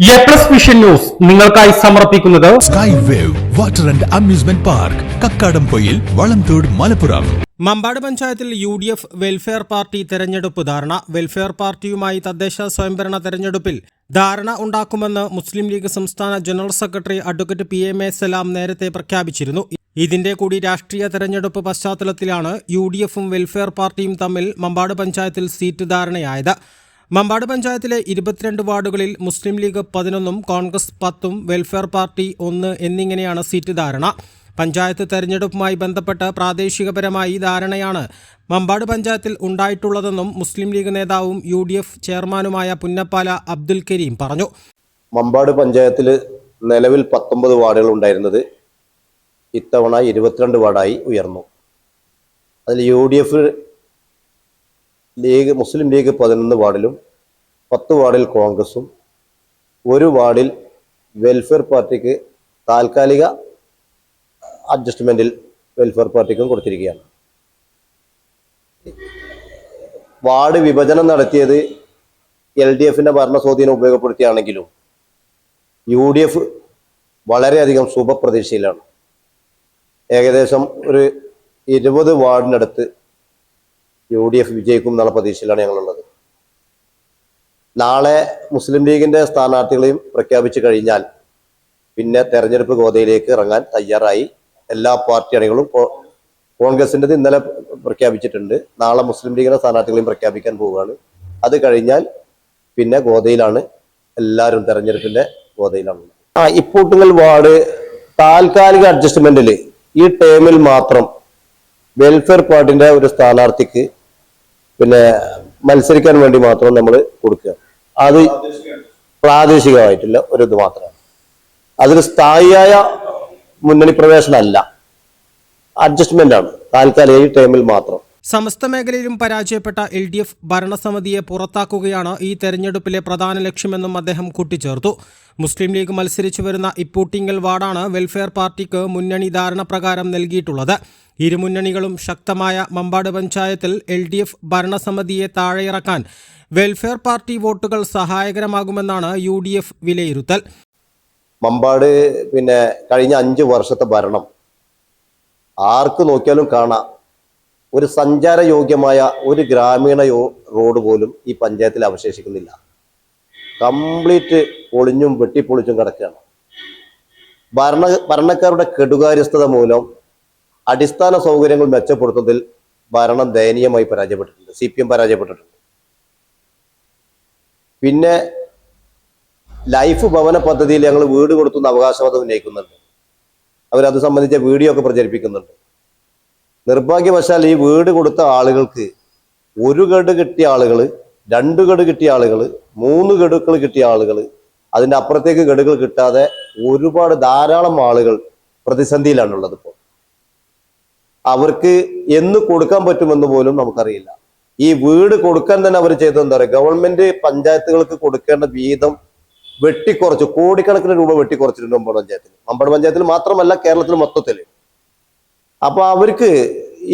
A plus vision news നിങ്ങൾക്കായി സമർപ്പിക്കുന്നത് Sky Wave Water and Amusement Park Kakkadampoyil Valamthode Malappuram. Mambad പഞ്ചായത്തിൽ U D F Welfare Party തെരഞ്ഞെടുപ്പ് ധാരണ. Welfare പാർട്ടിയുമായി തദ്ദേശ സ്വയംഭരണ തെരഞ്ഞെടുപ്പിൽ ധാരണ ഉണ്ടാക്കുമെന്ന് മുസ്ലിം ലീഗ് സംസ്ഥാന general secretary advocate P M A Salam നേരത്തെ പ്രഖ്യാപിച്ചിരുന്നു. ഇതിന്റെ കൂടി രാഷ്ട്രീയ തെരഞ്ഞെടുപ്പ് പശ്ചാത്തലത്തിലാണ് യു ഡി എഫും വെൽഫെയർ പാർട്ടിയും തമ്മിൽ മമ്പാട് പഞ്ചായത്തിൽ സീറ്റ് ധാരണയായത്. മമ്പാട് പഞ്ചായത്തിലെ ഇരുപത്തിരണ്ട് വാർഡുകളിൽ മുസ്ലിം ലീഗ് പതിനൊന്നും കോൺഗ്രസ് പത്തും വെൽഫെയർ പാർട്ടി ഒന്ന് എന്നിങ്ങനെയാണ് സീറ്റ് ധാരണ. പഞ്ചായത്ത് തെരഞ്ഞെടുപ്പുമായി ബന്ധപ്പെട്ട് പ്രാദേശികപരമായി ധാരണയാണ് മമ്പാട് പഞ്ചായത്തിൽ ഉണ്ടായിട്ടുള്ളതെന്നും മുസ്ലിം ലീഗ് നേതാവും യു ഡി എഫ് ചെയർമാനുമായ പുന്നപ്പാല അബ്ദുൽ കരീം പറഞ്ഞു. മമ്പാട് പഞ്ചായത്തിൽ നിലവിൽ പത്തൊമ്പത് വാർഡുകൾ ഉണ്ടായിരുന്നത് ഇത്തവണ ഇരുപത്തിരണ്ട് വാർഡായി ഉയർന്നു. അതിൽ U D F League Muslim League പതിനൊന്ന് വാർഡിലും പത്ത് വാർഡിൽ കോൺഗ്രസും ഒരു വാർഡിൽ വെൽഫെയർ പാർട്ടിക്ക് താൽക്കാലിക അഡ്ജസ്റ്റ്മെന്റിൽ വെൽഫെയർ പാർട്ടിക്കും കൊടുത്തിരിക്കുകയാണ്. വാർഡ് വിഭജനം നടത്തിയത് എൽ ഡി എഫിന്റെ ഭരണസ്വാധീനം ഉപയോഗപ്പെടുത്തിയാണെങ്കിലും യു ഡി എഫ് വളരെയധികം ശുഭപ്രതീക്ഷയിലാണ്. ഏകദേശം ഒരു ഇരുപത് വാർഡിനടുത്ത് യു ഡി എഫ് വിജയിക്കും എന്നുള്ള പ്രതീക്ഷയിലാണ് ഞങ്ങളുള്ളത്. നാളെ മുസ്ലിം ലീഗിന്റെ സ്ഥാനാർത്ഥികളെയും പ്രഖ്യാപിച്ചു കഴിഞ്ഞാൽ പിന്നെ തെരഞ്ഞെടുപ്പ് ഗോതയിലേക്ക് ഇറങ്ങാൻ തയ്യാറായി. എല്ലാ പാർട്ടി അണികളും കോൺഗ്രസിന്റെത് ഇന്നലെ പ്രഖ്യാപിച്ചിട്ടുണ്ട്. നാളെ മുസ്ലിം ലീഗിന്റെ സ്ഥാനാർത്ഥികളെയും പ്രഖ്യാപിക്കാൻ പോവുകയാണ്. അത് കഴിഞ്ഞാൽ പിന്നെ ഗോതയിലാണ് എല്ലാവരും തെരഞ്ഞെടുപ്പിന്റെ ഗോതയിലാണ്. ആ ഇപ്പൂട്ടുങ്ങൽ വാർഡ് താൽക്കാലിക അഡ്ജസ്റ്റ്മെന്റിൽ ഈ ടേമിൽ മാത്രം വെൽഫെയർ പാർട്ടിന്റെ ഒരു സ്ഥാനാർത്ഥിക്ക് പിന്നെ മത്സരിക്കാൻ വേണ്ടി മാത്രം നമ്മൾ കൊടുക്കുക അത് പ്രാദേശികമായിട്ടുള്ള ഒരു ഇത് മാത്രമാണ്. അതൊരു സ്ഥായിയായ മുന്നണി പ്രവേശനമല്ല. അഡ്ജസ്റ്റ്മെന്റ് ആണ്. താൽക്കാലിക ടൈമിൽ മാത്രം. സമസ്ത മേഖലയിലും പരാജയപ്പെട്ട എൽ ഡി എഫ് ഭരണസമിതിയെ പുറത്താക്കുകയാണ് ഈ തെരഞ്ഞെടുപ്പിലെ പ്രധാന ലക്ഷ്യമെന്നും അദ്ദേഹം കൂട്ടിച്ചേർത്തു. മുസ്ലിം ലീഗ് മത്സരിച്ചു വരുന്ന ഇപ്പൂട്ടിങ്ങൽ വാർഡാണ് വെൽഫെയർ പാർട്ടിക്ക് മുന്നണി ധാരണ പ്രകാരം നൽകിയിട്ടുള്ളത്. ഇരുമുന്നണികളും ശക്തമായ മമ്പാട് പഞ്ചായത്തിൽ എൽ ഡി എഫ് ഭരണസമിതിയെ താഴെയിറക്കാൻ വെൽഫെയർ പാർട്ടി വോട്ടുകൾ സഹായകരമാകുമെന്നാണ് യു ഡി എഫ് വിലയിരുത്തൽ. മമ്പാട് പിന്നെ കഴിഞ്ഞ അഞ്ച് വർഷത്തെ ഭരണം ആർക്ക് നോക്കിയാലും കാണാം. ഒരു സഞ്ചാരയോഗ്യമായ ഒരു ഗ്രാമീണ റോഡ് പോലും ഈ പഞ്ചായത്തിൽ അവശേഷിക്കുന്നില്ല. കംപ്ലീറ്റ് പൊളിഞ്ഞും വെട്ടിപ്പൊളിച്ചും കിടക്കുകയാണ്. ഭരണ ഭരണക്കാരുടെ കെടുകാര്യസ്ഥത മൂലം അടിസ്ഥാന സൗകര്യങ്ങൾ മെച്ചപ്പെടുത്തുന്നതിൽ ഭരണം ദയനീയമായി പരാജയപ്പെട്ടിട്ടുണ്ട്. സി പി എം പരാജയപ്പെട്ടിട്ടുണ്ട്. പിന്നെ ലൈഫ് ഭവന പദ്ധതിയിൽ ഞങ്ങൾ വീട് കൊടുത്തുന്ന അവകാശവാദം ഉന്നയിക്കുന്നുണ്ട്. അവരത് സംബന്ധിച്ച വീഡിയോ ഒക്കെ പ്രചരിപ്പിക്കുന്നുണ്ട്. നിർഭാഗ്യവശാൽ ഈ വീട് കൊടുത്ത ആളുകൾക്ക് ഒരു ഗഡ് കിട്ടിയ ആളുകൾ രണ്ട് ഗഡ് കിട്ടിയ ആളുകൾ മൂന്ന് ഗഡുക്കൾ കിട്ടിയ ആളുകൾ അതിന്റെ അപ്പുറത്തേക്ക് ഗഡുകൾ കിട്ടാതെ ഒരുപാട് ധാരാളം ആളുകൾ പ്രതിസന്ധിയിലാണുള്ളത് ഇപ്പോൾ. അവർക്ക് എന്ന് കൊടുക്കാൻ പറ്റുമെന്ന് പോലും നമുക്കറിയില്ല. ഈ വീട് കൊടുക്കാൻ തന്നെ അവർ ചെയ്തത് എന്താ പറയുക? ഗവൺമെന്റ് പഞ്ചായത്തുകൾക്ക് കൊടുക്കേണ്ട വീതം വെട്ടിക്കുറച്ചു കോടിക്കണക്കിന് രൂപ വെട്ടിക്കുറച്ചിട്ടുണ്ട് മമ്പാട് പഞ്ചായത്തിൽ. മമ്പാട് പഞ്ചായത്തിൽ മാത്രമല്ല കേരളത്തിൽ മൊത്തത്തിൽ അപ്പൊ അവർക്ക്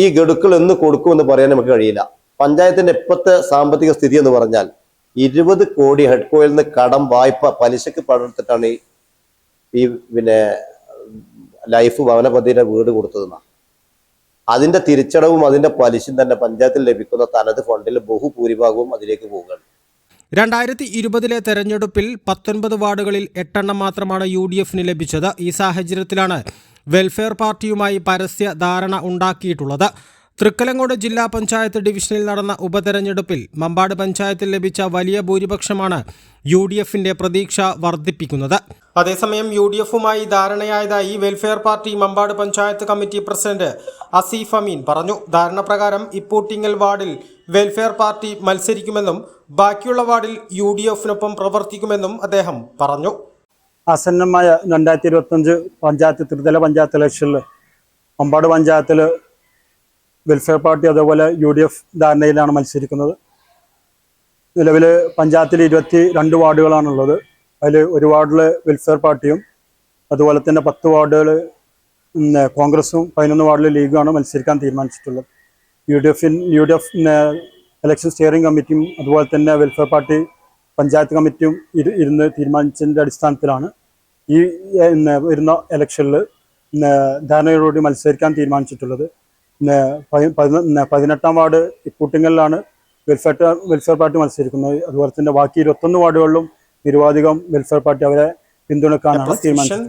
ഈ ഗഡുക്കൾ എന്ന് കൊടുക്കുമെന്ന് പറയാൻ നമുക്ക് കഴിയില്ല. പഞ്ചായത്തിന്റെ ഇപ്പോഴത്തെ സാമ്പത്തിക സ്ഥിതി എന്ന് പറഞ്ഞാൽ ഇരുപത് കോടി ഹെഡ്കോയിൽ നിന്ന് കടം വായ്പ പലിശക്ക് പണെടുത്തിട്ടാണ് ഈ പിന്നെ ലൈഫ് ഭവന പദ്ധതിയുടെ വീട് കൊടുത്തതെന്നാണ് അതിന്റെ തിരിച്ചടവും അതിന്റെ പലിശയും തന്നെ പഞ്ചായത്തിൽ ലഭിക്കുന്ന തനത് ഫണ്ടിൽ ബഹുഭൂരിഭാഗവും അതിലേക്ക് പോവുകയാണ്. രണ്ടായിരത്തി ഇരുപതിലെ തെരഞ്ഞെടുപ്പിൽ പത്തൊൻപത് വാർഡുകളിൽ എട്ടെണ്ണം മാത്രമാണ് യു ലഭിച്ചത്. ഈ സാഹചര്യത്തിലാണ് വെൽഫെയർ പാർട്ടിയുമായി പരസ്യ ധാരണ ഉണ്ടാക്കിയിട്ടുള്ളത്. തൃക്കലങ്കോട് ജില്ലാ പഞ്ചായത്ത് ഡിവിഷനിൽ നടന്ന ഉപതെരഞ്ഞെടുപ്പിൽ മമ്പാട് പഞ്ചായത്തിൽ ലഭിച്ച വലിയ ഭൂരിപക്ഷമാണ് യു ഡി എഫിന്റെ പ്രതീക്ഷ വർദ്ധിപ്പിക്കുന്നത്. അതേസമയം യു ഡി എഫുമായി ധാരണയായതായി welfare party Mambad panchayat committee president as if Ameen പറഞ്ഞു. ധാരണ പ്രകാരം ഇപ്പൂട്ടിങ്ങൽ വാർഡിൽ വെൽഫെയർ പാർട്ടി മത്സരിക്കുമെന്നും ബാക്കിയുള്ള വാർഡിൽ യു ഡി എഫിനൊപ്പം പ്രവർത്തിക്കുമെന്നും അദ്ദേഹം പറഞ്ഞു. ആസന്നമായ രണ്ടായിരത്തി ഇരുപത്തഞ്ച് പഞ്ചായത്ത് ത്രിതല പഞ്ചായത്ത് ഇലക്ഷനിൽ അമ്പാട് പഞ്ചായത്തിൽ വെൽഫെയർ പാർട്ടി അതേപോലെ യു ഡി എഫ് ധാരണയിലാണ് മത്സരിക്കുന്നത്. നിലവിൽ പഞ്ചായത്തിൽ ഇരുപത്തി രണ്ട് വാർഡുകളാണുള്ളത്. അതിൽ ഒരു വാർഡിൽ വെൽഫെയർ പാർട്ടിയും അതുപോലെ തന്നെ പത്ത് വാർഡുകൾ കോൺഗ്രസും പതിനൊന്ന് വാർഡിൽ ലീഗുമാണ് മത്സരിക്കാൻ തീരുമാനിച്ചിട്ടുള്ളത്. U D എഫിൻ U D F election steering കമ്മിറ്റിയും അതുപോലെ തന്നെ വെൽഫെയർ പാർട്ടി പഞ്ചായത്ത് കമ്മിറ്റിയും ഇരു- ഇരുന്ന് തീരുമാനിച്ചതിന്റെ അടിസ്ഥാനത്തിലാണ് ഈ വരുന്ന ഇലക്ഷനിൽ ധാരണയോടുകൂടി മത്സരിക്കാൻ തീരുമാനിച്ചിട്ടുള്ളത്. പതിനെട്ടാം വാർഡ് ഇക്കൂട്ടിങ്ങലിലാണ് വെൽഫെയർ വെൽഫെയർ പാർട്ടി മത്സരിക്കുന്നത്. അതുപോലെ തന്നെ ബാക്കി ഇരുപത്തൊന്ന് വാർഡുകളിലും നിരുവാധികം വെൽഫെയർ പാർട്ടി അവരെ പിന്തുണക്കാനാണ് തീരുമാനിച്ചത്.